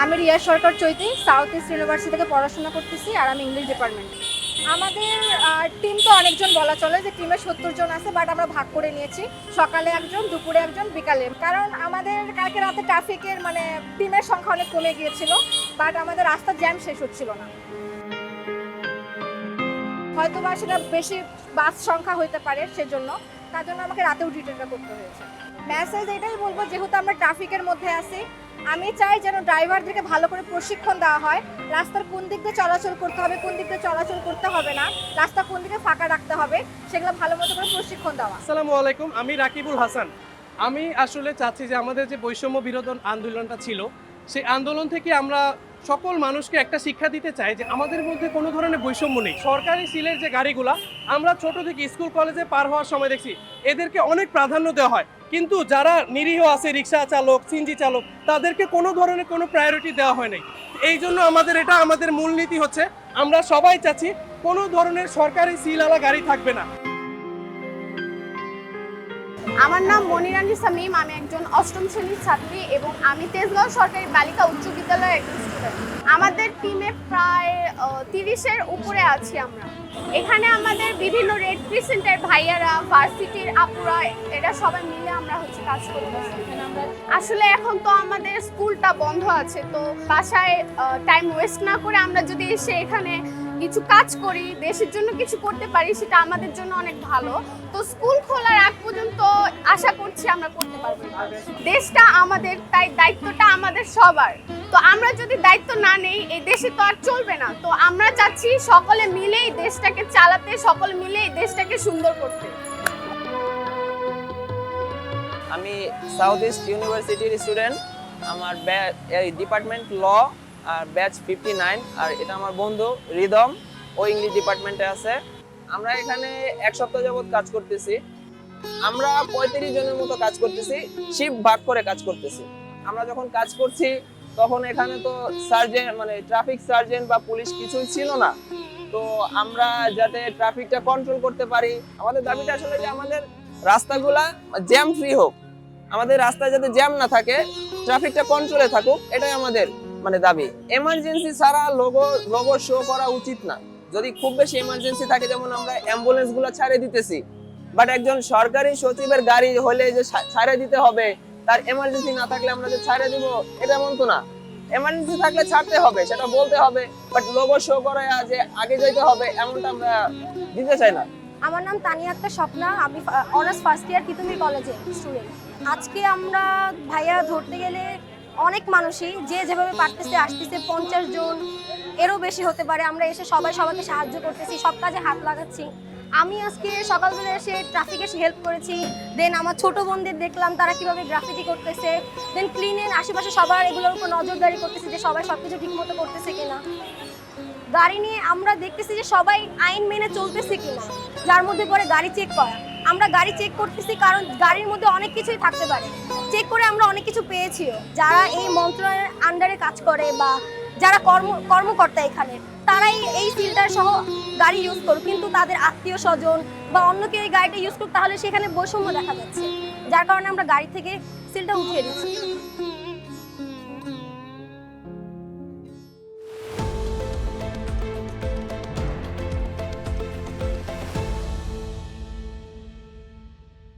আমি Riya Sarkar Chaiti South East University থেকে পড়াশোনা করতেছি আর আমি ইংলিশ ডিপার্টমেন্টে আমাদের টিম তো অনেকজন বলা চলে যে টিমে সত্তর জন আছে বাট আমরা ভাগ করে নিয়েছি। সকালে একজন, দুপুরে একজন, বিকালে। কারণ আমাদের কালকে রাতে ট্রাফিকের মানে টিমের সংখ্যা অনেক কমে গিয়েছিল বাট আমাদের রাস্তা জ্যাম শেষ হচ্ছিল না। হয়তো বা সেটা বেশি বাস সংখ্যা হইতে পারে সেজন্য, তার জন্য আমাকে রাতেও ডিটেলটা করতে হয়েছে। মেসেজ এটাই বলব, যেহেতু আমরা ট্রাফিকের মধ্যে আছি আমি চাই যেন ড্রাইভারদেরকে ভালো করে প্রশিক্ষণ দেওয়া হয়। রাস্তার কোন দিক দিয়ে চলাচল করতে হবে, কোন দিক দিয়ে চলাচল করতে হবে না, রাস্তা কোন দিকে ফাঁকা রাখতে হবে, সেগুলো ভালো মতো করে প্রশিক্ষণ দেওয়া। আসসালামু আলাইকুম, আমি রাকিবুল হাসান। আমি আসলে চাচ্ছি যে আমাদের যে বৈষম্য বিরোধন আন্দোলনটা ছিল, সেই আন্দোলন থেকে আমরা সকল মানুষকে একটা শিক্ষা দিতে চাই যে আমাদের মধ্যে কোনো ধরনের বৈষম্য নেই। সরকারি সিলের যে গাড়িগুলা, আমরা ছোট থেকে স্কুল কলেজে পার হওয়ার সময় দেখছি, এদেরকে অনেক প্রাধান্য দেওয়া হয়। কিন্তু যারা নিরীহ আছে, রিক্সা চালক সিনজি চালক, তাদেরকে কোনো ধরনের কোনো প্রায়োরিটি দেওয়া হয় নাই। এই জন্য আমাদের এটা আমাদের মূলনীতি হচ্ছে, আমরা সবাই চাচ্ছি কোনো ধরনের সরকারি সিলওয়ালা গাড়ি থাকবে না। আমার নাম মনিরানী সামিম, আমি একজন অষ্টম শ্রেণির ছাত্রী এবং আমি তেজগাঁও সরকারি বালিকা উচ্চ বিদ্যালয়ের একজন স্টুডেন্ট আমাদের টিমে প্রায় তিরিশের উপরে আছি আমরা। এখানে আমাদের বিভিন্ন রেড ক্রিসেন্টের ভাইয়ারা ভার্সিটির আপুরা, এরা সবাই মিলে আমরা হচ্ছে কাজ করতেছি। আসলে এখন তো আমাদের স্কুলটা বন্ধ আছে, তো বাসায় টাইম ওয়েস্ট না করে আমরা যদি এসে এখানে কিছু কাজ করি, দেশের জন্য কিছু করতে পারি, সেটা আমাদের জন্য অনেক ভালো। তো স্কুল খোলার আগ পর্যন্ত আশা করছি আমরা করতে পারব। দেশটা আমাদের, তাই দায়িত্বটা আমাদের সবার। তো আমরা যদি দায়িত্ব না নেই, এই দেশে তো আর চলবে না। তো আমরা চাচ্ছি সকলে মিলেই দেশটাকে চালাতে, সকলে মিলেই দেশটাকে সুন্দর করতে। আমি সাউথ ইস্ট ইউনিভার্সিটির স্টুডেন্ট আমার ডিপার্টমেন্ট ল আর ব্যাচ ফিফটি নাইন আর এটা আমার বন্ধু, রিদম, ও ইংলিশ ডিপার্টমেন্টে আছে। আমরা এখানে এক সপ্তাহ যাবত কাজ করতেছি। আমরা পঁয়ত্রিশ জনের মতো কাজ করতেছি শিফট ভাগ করে কাজ করতেছি। আমরা যখন কাজ করছি, তখন এখানে তো সার্জেন্ট মানে ট্রাফিক সার্জেন্ট বা পুলিশ কিছুই ছিল না। তো আমরা যাতে ট্রাফিকটা কন্ট্রোল করতে পারি, আমাদের দাবিটা আসলে যে আমাদের রাস্তাগুলা জ্যাম ফ্রি হোক। আমাদের রাস্তায় যাতে জ্যাম না থাকে ট্রাফিকটা কন্ট্রোলে থাকুক, এটাই আমাদের মানে দাবি। এমার্জেন্সি ছাড়া লোগো লোগো শো করা উচিত না। যদি খুব বেশি এমার্জেন্সি থাকে, যেমন আমরা অ্যাম্বুলেন্সগুলো ছাড়ে দিতেছি বাট একজন সরকারি সচিবের গাড়ি হলে যে ছাড়ে দিতে হবে, তার এমার্জেন্সি না থাকলে আমরা যে ছাড়ে দিব, এটা এমন তো না। এমার্জেন্সি থাকলে ছাড়তে হবে, সেটা বলতে হবে বাট লোগো শো করে যে আগে যাইতে হবে, এমনটা আমরা দিতে চাই না। আমার নাম তানিয়া আক্তার স্বপ্না, আমি অনার্স ফার্স্ট ইয়ার তিতুমির কলেজে স্টুডেন্ট আজকে আমরা ভাইয়া ধরতে গেলে অনেক মানুষই যে যেভাবে পারতেছে, আসতেছে পঞ্চাশ জন, এরও বেশি হতে পারে। আমরা এসে সবাই সবাইকে সাহায্য করতেছি, সব কাজে হাত লাগাচ্ছি। আমি আজকে সকালবেলা এসে ট্রাফিকে হেল্প করেছি। দেন আমার ছোট বোনদের দেখলাম তারা কীভাবে গ্রাফিটি করতেছে। দেন ক্লিনের আশেপাশে সবার এগুলোর উপর নজরদারি করতেছে যে সবাই সব কিছু ঠিকমতো করতেছে কিনা। গাড়ি নিয়ে আমরা দেখতেছি যে সবাই আইন মেনে চলতেছে কিনা, যার মধ্যে পরে গাড়ি চেক করা। আমরা গাড়ি চেক করতেছি কারণ গাড়ির মধ্যে অনেক কিছুই থাকতে পারে। চেক করে আমরা অনেক কিছু পেয়েছি যারা এই মন্ত্রণালয়ের আন্ডারে কাজ করে বা যারা কর্ম, কর্মকর্তা এখানে, তারাই এই সিলটার সহ গাড়ি ইউজ করুক। কিন্তু তাদের আত্মীয় স্বজন বা অন্য কেউ এই গাড়িটা ইউজ করুক, তাহলে সেখানে বৈষম্য দেখা যাচ্ছে। যার কারণে আমরা গাড়ি থেকে সিলটা উঠিয়ে দিচ্ছি।